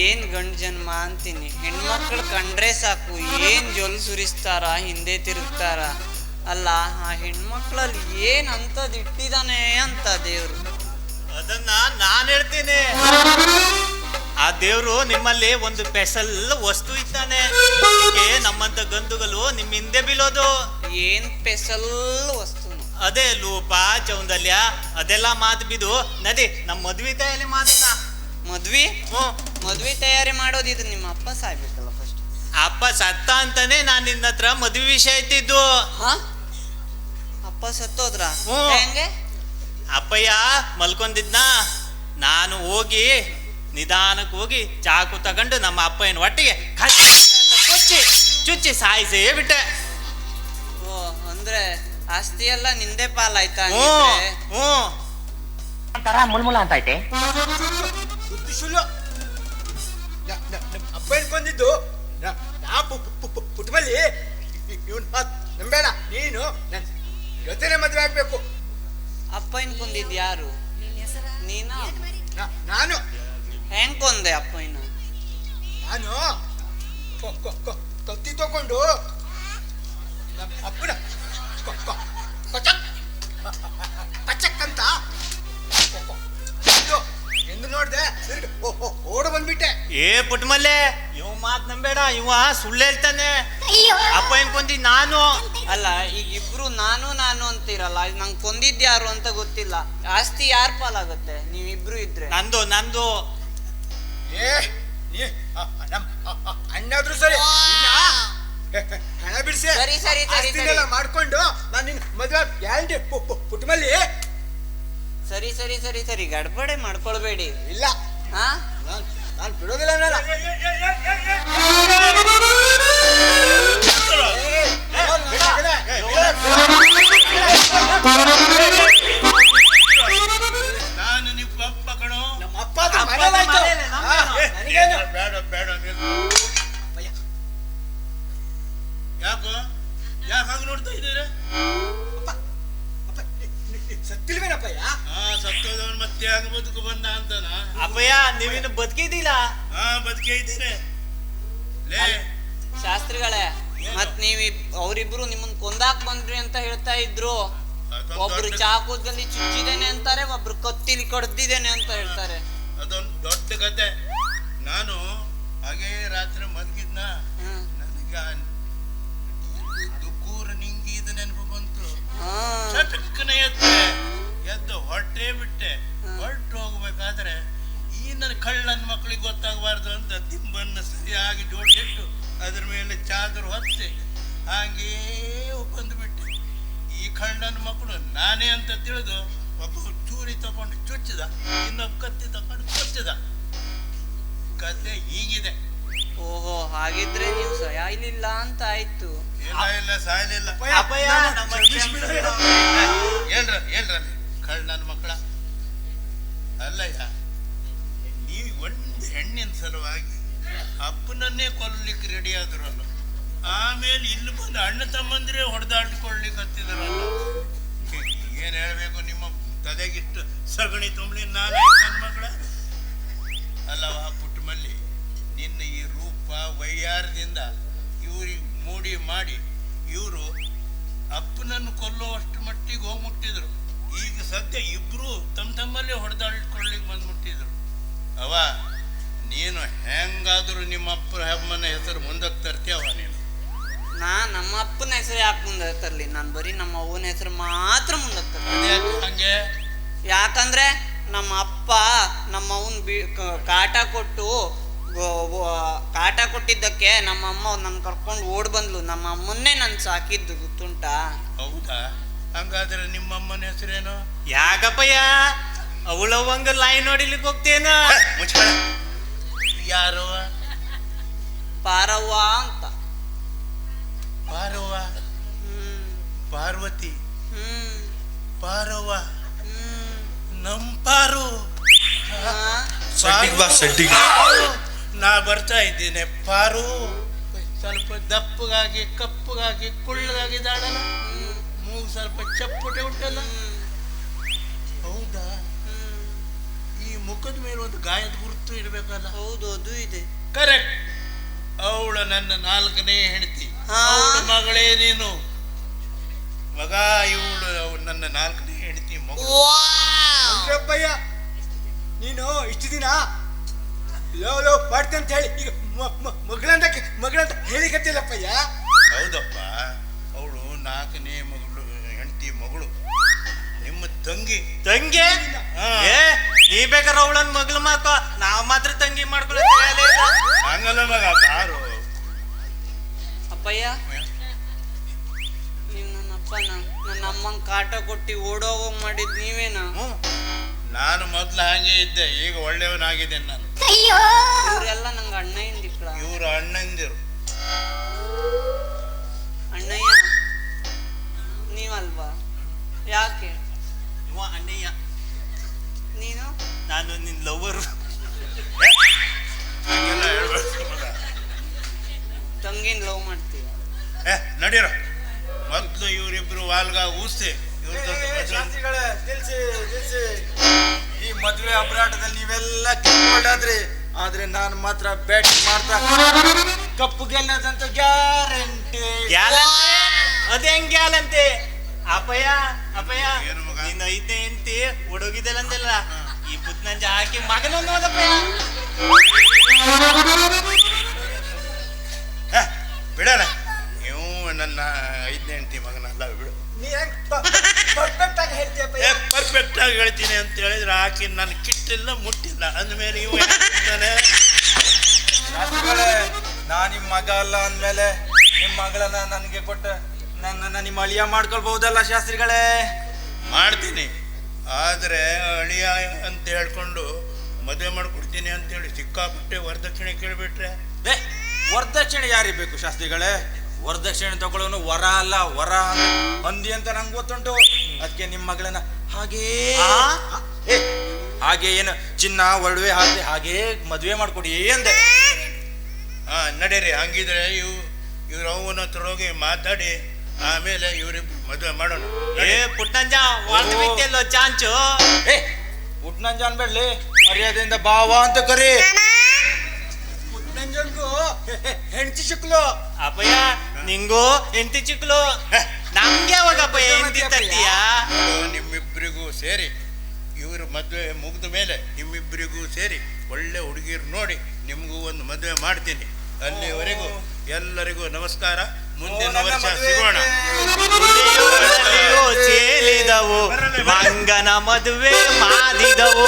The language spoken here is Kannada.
ಏನ್ ಗಂಡು ಜನ್ಮ ಅಂತೀನಿ? ಹೆಣ್ಮಕ್ಳು ಕಂಡ್ರೆ ಸಾಕು ಏನು ಜೊಲ್ ಸುರಿಸ್ತಾರ ಹಿಂದೆ ತಿರುಗ್ತಾರ? ಅಲ್ಲ ಆ ಹೆಣ್ಮಕ್ಳಲ್ಲಿ ಏನ್ ಅಂತದ್ ಇಟ್ಟಿದಾನೆ ಅಂತ ದೇವ್ರು. ಅದನ್ನ ನಾನು ಹೇಳ್ತೀನಿ. ಆ ದೇವ್ರು ನಿಮ್ಮಲ್ಲಿ ಒಂದು ಸ್ಪೆಷಲ್ ವಸ್ತು ಇದ್ದಾನೆ. ಅದಕ್ಕೆ ನಮ್ಮಂತ ಗಂಧುಗಳು ನಿಮ್ ಹಿಂದೆ ಬೀಳೋದು. ಏನ್ ಸ್ಪೆಷಲ್ ವಸ್ತು ಅದೇ ಲೂಪ ಚೌಂದಲ್ಯ ಅದೆಲ್ಲ ಮಾತು ಬಿದು ನದಿ ನಮ್ಮ ಮದ್ವಿ ತಾಯಲ್ಲಿ ಮಾತಿನ. ಮದ್ವಿ? ಮದ್ವಿ ಮದ್ವೆ ತಯಾರಿ ಮಾಡೋದು ಇದು ನಿಮ್ಮ ಅಪ್ಪ ಸಾಯ್ಬೇಕಲ್ಲ ಫಸ್ಟ್ ಅಪ್ಪ ಸತ್ತ ಅಂತಾನೆ ನಾನ್ ನಿನ್ನ ಹತ್ರ ಮದ್ವೆ ವಿಷಯ ಇತ್ತಿದ್ದು ಹಾ? ಅಪ್ಪ ಸತ್ತೋದ್ರ? ಹ್ಞೂ. ಹೆಂಗೆ? ಅಪ್ಪಯ್ಯ ಮಲ್ಕೊಂಡಿದ್ನ? ನಾನು ಹೋಗಿ ನಿಧಾನಕ್ಕೆ ಹೋಗಿ ಚಾಕು ತಗೊಂಡು ನಮ್ಮ ಅಪ್ಪಯ್ಯನ ಒಟ್ಟಿಗೆ ಕೊಚ್ಚಿ ಚುಚ್ಚಿ ಸಾಯಿಸೇ ಬಿಟ್ಟೆ. ಓ ಅಂದ್ರೆ ಆಸ್ತಿ ಎಲ್ಲ ನಿಂದೆ ಪಾಲಾಯ್ತಾ ಹ್ಞೂ? ಹ್ಞೂ. ಒಂಥರ ಮುಲ್ಮುಲ ಅಂತ ಐತೆ. ನ- ನ- ನಮ್ಮ ಅಪ್ಪ ಬಂದಿದ್ದು ನ- ನಾ ಪು- ಪು- ಪು- ಪುಟ್ಟಮಲ್ಲಿ ಇವನ್ ಮಾತು ನಂಬೇಡ. ನೀನು ನನ್ ಜೊತೆನೆ ಮದುವೆ ಆಗ್ಬೇಕು. ಅಪ್ಪ ಕೊಂದಿದ್ ಯಾರು? ನೀನು? ನಾನು. ಹೆಂಗ್ ಕೊಂದೆ ಅಪ್ಪಯ್ಯನ ನಾನು ಕೊ- ಕೊ- ಕೊ- ಕತ್ತಿ ತಗೊಂಡು. ನಮ್ಮ ಅಪ್ಪನ ಓಡ ಬಂದ್ಬಿಟ್ಟೆ. ಏ ಪುಟ್ಮಲ್ಲೆ ಇವ ಮಾತ್ ನಂಬೇಡ ಇವ ಸುಳ್ಳು ಹೇಳ್ತಾನೆ. ಅಪ್ಪ ಕೊಂದಿ ನಾನು. ಅಲ್ಲ ಈಗ ಇಬ್ರು ನಾನು ನಾನು ಅಂತೀರಲ್ಲ ಈಗ ನಂಗೆ ಕೊಂದಿದ್ ಯಾರು ಅಂತ ಗೊತ್ತಿಲ್ಲ. ಆಸ್ತಿ ಯಾರ್ ಪಾಲಾಗುತ್ತೆ? ನೀವಿಬ್ರು ಇದ್ರೆ. ನಂದು ನಂದು. ಏ ನೀ ಅ- ನಮ್ ಅ- ಅ- ಅಣ್ಣಾದ್ರು ಸರಿ. ಇನ್ನ? ಹಣ ಬಿಡಿಸಿ. ಸರಿ, ಸರಿ, ಸರಿ, ಆಸ್ತಿನೆಲ್ಲ ಸರಿ. ಮಾಡ್ಕೊಂಡು ನಾನು ನಿನ್ ಮದುವೆ ಗ್ಯಾರಂಟಿ ಪುಟ್ಮಲ್ಲಿ? ಸರಿ ಸರಿ ಸರಿ ಸರಿ ಗಡ್ಬಡೆ ಮಾಡ್ಕೊಳ್ಬೇಡಿ. ಇಲ್ಲ. ನಾನ್ ನಾನ್ ಬಿಡೋದಿಲ್ಲ ನಾನು ನಿಮ್ಮ ಅಪ್ಪ ಕಣೋ. ಅಪ್ಪ? ಬೇಡ ಯಾಕೋ? ಯಾಕೆ ಹಾಗೆ ನೋಡ್ತಾ ಇದ್ದೀರಾ? ನಿ- ಹಾ ಸತ್ತೋದವನ್ ಮತ್ತೆ ಯಾಕೆ ಬದುಕು ಬಂದ ಅಂತನ ಅಪ್ಪಯ್ಯ ನೀವಿನ್ನು ಬದುಕಿದಿಲ್ಲ ಹಾ ಬದುಕೇ ಇದ್ದೀನಿ ಲೇ ಶಾಸ್ತ್ರಿಗಳೇ? ಮತ್ ನೀವ್ ಅವರಿಬ್ರು ನಿಮ್ಮನ್ ಕೊಂದಾಕ್ ಬಂದ್ರಿ ಅಂತ ಹೇಳ್ತಾ ಇದ್ರು. ಒಬ್ರು ಚಾಕುದಲ್ಲಿ ಚುಚ್ಚಿದೇನೆ ಅಂತಾರೆ ಒಬ್ರು ಕತ್ತಿಲಿ ಕಡ್ದಿದ್ದೇನೆ ಅಂತ ಹೇಳ್ತಾರೆ. ಅದೊಂದ್ ದೊಡ್ಡ ಕತೆ ನಾನು ಹಾಗೆ ರಾತ್ರಿ ಮಲಗಿದ್ನ ಹ್ಮ್. ನನಗೆ ಆ ದುಕ್ಕೂರ ನಿಂಗಿದ ನೆನಪು ಬಂತು. ಹಾ. ಚಟಕ್ಕನೆ ಎದ್ದೆ ಎದ್ದು. ಹೊರಟೇ ಬಿಟ್ಟೆ. ಹೊರಟು ಹೋಗ್ಬೇಕಾದ್ರೆ ಈ ನನ್ನ ಕಳ್ಳನ ಮಕ್ಕಳಿಗೆ ಗೊತ್ತಾಗಬಾರ್ದು ಅಂತ ದಿಂಬನ್ನ ಸರಿಯಾಗಿ ಜೋಡಿಸಿಟ್ಟು ಅದ್ರ ಮೇಲೆ ಚಾದರ್ ಹೊತ್ತಿ ಹಾಗೇ ಬಂದುಬಿಟ್ಟೆ ಈ ಕಳ್ಳನ ಮಕ್ಕಳು ನಾನೇ ಅಂತ ತಿಳಿದು ಒಬ್ಬ ಚೂರಿ ತಗೊಂಡು ಚುಚ್ಚಿದ ಇನ್ನೊಬ್ಬ ಕತ್ತಿ ತಗೊಂಡು ಕೊಚ್ಚಿದ. ಕತೆ ಹೀಗಿದೆ. ಓಹೋ ಹಾಗಿದ್ರೆ ನೀವು ಸಾಯಲಿಲ್ಲ ಅಂತ ಆಯ್ತು. ಇಲ್ಲ ಇಲ್ಲ ಸಾಯಲಿಲ್ಲ. ಅಪ್ಪಯ್ಯ ನಮ್ಮ ಹೇಳ್ರ ನನ್ನ ಮಕ್ಕಳ. ಅಲ್ಲಯ್ಯ, ನೀ ಒಂದು ಹೆಣ್ಣಿನ ಸಲುವಾಗಿ ಅಪ್ಪನನ್ನೇ ಕೊಲ್ಲಲಿಕ್ಕೆ ರೆಡಿ ಆದ್ರಲ್ಲ. ಆಮೇಲೆ ಇಲ್ಲಿ ಬಂದು ಅಣ್ಣ ತಮ್ಮಂದ್ರೆ ಹೊಡೆದಾಡ್ಕೊಳ್ಲಿಕ್ಕೆ ಹತ್ತಿದ್ರಲ್ಲ ಏನ್ ಹೇಳ್ಬೇಕು ನಿಮ್ಮ ತಲೆಗಿಟ್ಟು ಸಗಣಿ ತುಂಬಲಿ ನಾನೇ ನನ್ನ ಮಕ್ಕಳ? ಅಲ್ಲವ ಪುಟ್ಟಮಲ್ಲಿ, ನಿನ್ನ ಈ ರೂಪ ವೈಯಾರದಿಂದ ಇವ್ರಿಗೆ ಮೂಡಿ ಮಾಡಿ ಇವರು ಅಪ್ಪನನ್ನು ಕೊಲ್ಲುವಷ್ಟು ಮಟ್ಟಿಗೆ ಹೋಗಿ ಮುಟ್ಟಿದ್ರು ಈಗ ಸದ್ಯ ಇಬ್ರು ತಮ್ಮ ತಮ್ಮಲ್ಲೇ ಹೊಡೆದಾಡ್ಕೊಳ್ಳಿಕ್ಕೆ ಬಂದ್ಬಿಟ್ಟಿದ್ರು. ಅವ ನೀನು ಹೆಂಗಾದ್ರೂ ನಿಮ್ಮ ಅಪ್ಪ ಅಮ್ಮನ ಹೆಸರು ಮುಂದಕ್ಕೆ ತರ್ತೀಯವ ನೀನು? ನಾ ನಮ್ಮ ಅಪ್ಪನ ಹೆಸರು ಯಾಕೆ ಮುಂದೆ ತರಲಿ? ನಾನು ಬರೀ ನಮ್ಮ ಅವ್ವನ ಹೆಸರು ಮಾತ್ರ ಮುಂದೆ ತರ್ತೀನಿ. ಅದ್ಯಾಕೆ ಹಂಗೆ? ಯಾಕಂದ್ರೆ ನಮ್ಮ ಅಪ್ಪ ನಮ್ಮ ಅವನ್ ಬಿ ಕಾಟ ಕೊಟ್ಟು ಗೊ- ಕಾಟ ಕೊಟ್ಟಿದ್ದಕ್ಕೆ ನಮ್ಮ ಅಮ್ಮ ನನ್ನ ಕರ್ಕೊಂಡು ಓಡ್ ಬಂದ್ಲು. ನಮ್ಮ ಅಮ್ಮನ್ನೇ ನಾನು ಸಾಕಿದ್ದು ಗೊತ್ತುಂಟಾ? ಹೌದಾ? ಹಂಗಾದ್ರೆ ನಿಮ್ಮಮ್ಮನ ಹೆಸರೇನೋ? ಹೆಸರೇನು ಯಾಕಪ್ಪಯ್ಯ ಅವಳವಂಗ ಲೈನ್ ನೋಡಿಲಿಕ್ಕೆ ಹೋಗ್ತೇನ? ಮುಚ್ಕಳ ಯಾರು ಪಾರವ್ವ ಅಂತ. ಪಾರವ್ವ? ಹ್ಮ್. ಪಾರ್ವತಿ? ಹ್ಮ್. ಪಾರವ್ವ? ಹ್ಮ್. ನಮ್ ಪಾರು. ಹಾ? ಸೆಟ್ಟಿಂಗ್ ಬಾ ಸೆಟ್ಟಿಂಗ್ ನಾ ಬರ್ತಾ ಇದ್ದೇನೆ ಪಾರು. ಸ್ವಲ್ಪ ದಪ್ಪಗಾಗಿ ಕಪ್ಪಗಾಗಿ ಕುಳ್ಳಗಾಗಿದ್ದಾಳಲ್ಲ ಸ್ವಲ್ಪ ಚಪ್ಪಟೆ ಉಂಟಲ್ಲ? ಹೌದಾ? ಈ ಮುಖದ ಮೇಲೆ ಒಂದು ಗಾಯದ ಗುರುತು ಇರಬೇಕಲ್ಲ ಹೌದು ಅದು ಇದೆ. ಕರೆಕ್ಟ್ ಅವಳ ನನ್ನ ನಾಲ್ಕನೇ ಹೆಂಡತಿ. ಮಗಳೇ ನೀನು. ಮಗ ಇವಳು ನನ್ನ ನಾಲ್ಕನೇ ಹೆಂಡತಿ ಮಗಳು. ಅಪ್ಪಯ್ಯ ನೀನು ಇಷ್ಟು ದಿನ ಲೋ ಲೋ ಮಾಡ್ತೆ ಅಂತ ಹೇಳಿ ಅಪ್ಪಯ್ಯ ನೀವು ನನ್ನ ಅಪ್ಪನ ನನ್ನ ಅಮ್ಮಂಗ್ ಕಾಟ ಕೊಟ್ಟು ಓಡೋಗೋ ಮಾಡಿದ್ ನೀವೇನ. ನಾನು ಮೊದ್ಲು ಹಾಗೆ ಇದ್ದೆ ಈಗ ಒಳ್ಳೆಯವನಾಗಿದ್ದೇನೆ ನಾನು. ಇವರೆಲ್ಲ ನಂಗೆ ಅಣ್ಣ ಇಂದಿಕ್ಳ ಇವರು ಅಣ್ಣಂದಿರು. ಅಣ್ಣಯ್ಯ? ನೀವಲ್ವಾ? ಯಾಕೆ? ಅಣ್ಣಯ್ಯ. ನೀನು? ನಾನು ನಿನ್ನ ಲವರು ಏ ನಡೀರ ಮೊದ್ಲು ಇವರಿಬ್ರು ವಾಲ್ಗ ಊಸಿ ಈ ಮದುವೆ ಅಬ್ರಾಟದಲ್ಲಿ ನೀವೆಲ್ಲ ಕಿತ್ಕೊಂಡಾದ್ರಿ. ಆದ್ರೆ ನಾನು ಮಾತ್ರ ಬ್ಯಾಟ್ ಮಾಡ್ತಾ ಕಪ್ಪು ಗೆಲ್ಲದಂತ ಗ್ಯಾರಂಟಿ. ಗ್ಯಾಲಂತೆ ಅದೇ ಹೆಂಗ್ ಗ್ಯಾಲಂತೆ ಅಪಯ ಅಪಯ ನಿನ್ನ ಐದನೇ ಹೆಂಡತಿ ಹುಡುಗಿದಲ್ಲಂದಿಲ್ಲ ಈ ಪುತ್ನಂಜ ಹಾಕಿ ಮಗನೊಂದು ಹೋದಪ್ಪಯ್ಯ ಐದನೇ ಹೆಂಡತಿ ಮಗನಲ್ಲ ಬಿಡು. ಪರ್ಫೆಕ್ಟ್ ಆಗಿ ಹೇಳ್ತೀಯಪ್ಪ ಏ ಪರ್ಫೆಕ್ಟ್ ಆಗಿ ಹೇಳ್ತೀನಿ ಅಂತ ಹೇಳಿದ್ರೆ ಆಕಿ ನನ್ನ ಕಿಟ್ಟಿಲ್ಲ ಮುಟ್ಟಿಲ್ಲ. ಅಂದಮೇಲೆ ಇವ ನಾ ನಿಮ್ ಮಗ ಅಲ್ಲ ಅಂದ್ಮೇಲೆ ನಿಮ್ ಮಗಳನ್ನ ನನಗೆ ಕೊಟ್ಟ ನನ್ನನ್ನ ನಿಮ್ಮ ಅಳಿಯ ಮಾಡ್ಕೊಳ್ಬಹುದಲ್ಲ ಶಾಸ್ತ್ರಿಗಳೇ? ಮಾಡ್ತೀನಿ. ಆದರೆ ಅಳಿಯ ಅಂತ ಹೇಳ್ಕೊಂಡು ಮದುವೆ ಮಾಡ್ಕೊಡ್ತೀನಿ ಅಂತೇಳಿ ಸಿಕ್ಕಾಪಟ್ಟೆ ವರದಕ್ಷಿಣೆ ಕೇಳಿಬಿಟ್ರೆ? ಏ ವರದಕ್ಷಿಣೆ ಯಾರಿಗೆ ಬೇಕು ಶಾಸ್ತ್ರಿಗಳೇ? ವರದಕ್ಷಿಣೆ ತಗೊಳ್ಳೋನು ವರ ಅಲ್ಲ ವರ ಹಂದಿ ಅಂತ ನಂಗೆ ಗೊತ್ತುಂಟು. ಅದಕ್ಕೆ ನಿಮ್ಮ ಮಗಳನ್ನ ಹಾಗೇ ಹಾಗೆ ಏನು ಚಿನ್ನ ಒಡವೆ ಹಾಕಿ ಹಾಗೇ ಮದುವೆ ಮಾಡ್ಕೊಡಿ ಅಂದೆ ಹಾ ನಡೀರಿ ಹಂಗಿದ್ರೆ ಇವ್ ಇವ್ರ ಅವನ ಹತ್ರ ಹೋಗಿ ಮಾತಾಡಿ ಆಮೇಲೆ ಇವ್ರಿಗೆ ಮದುವೆ ಮಾಡೋಣ. ಏ ಬಿತ್ತಿಯಲ್ಲೋ ಚಾಂಚು? ಏ ಉಟ್ನಂಜ ಅನ್ಬೇಡ್ಲಿ ಮರ್ಯಾದೆಯಿಂದ ಬಾವ ಅಂತ ಕರಿ. ನಂಜನ್ಗೂ ಹೆಂಡತಿ ಶುಕ್ಲು. ಅಪ್ಪಯ್ಯ ನಿಂಗೂ ಎಂಟಿ ಚಿಕ್ಕಲು ನಮ್ಗೆ ಯಾವಾಗಪ್ಪ ಎಂಟಿ ತಟ್ಟಿಯ ನಿಮ್ಮಿಬ್ಬರಿಗೂ ಸೇರಿ. ಇವ್ರ ಮದುವೆ ಮುಗಿದ ಮೇಲೆ ನಿಮ್ಮಿಬ್ಬರಿಗೂ ಸೇರಿ ಒಳ್ಳೆ ಹುಡುಗಿರು ನೋಡಿ ನಿಮಗೂ ಒಂದು ಮದುವೆ ಮಾಡ್ತೀನಿ. ಅಲ್ಲಿವರೆಗೂ ಎಲ್ಲರಿಗೂ ನಮಸ್ಕಾರ. ಮುಂದಿನ ವರ್ಷ ಸಿಗೋಣ. ಸೇಲಿದವು ಚೇಲಿದವು ಮಂಗನ ಮದುವೆ ಮಾಡಿದವು.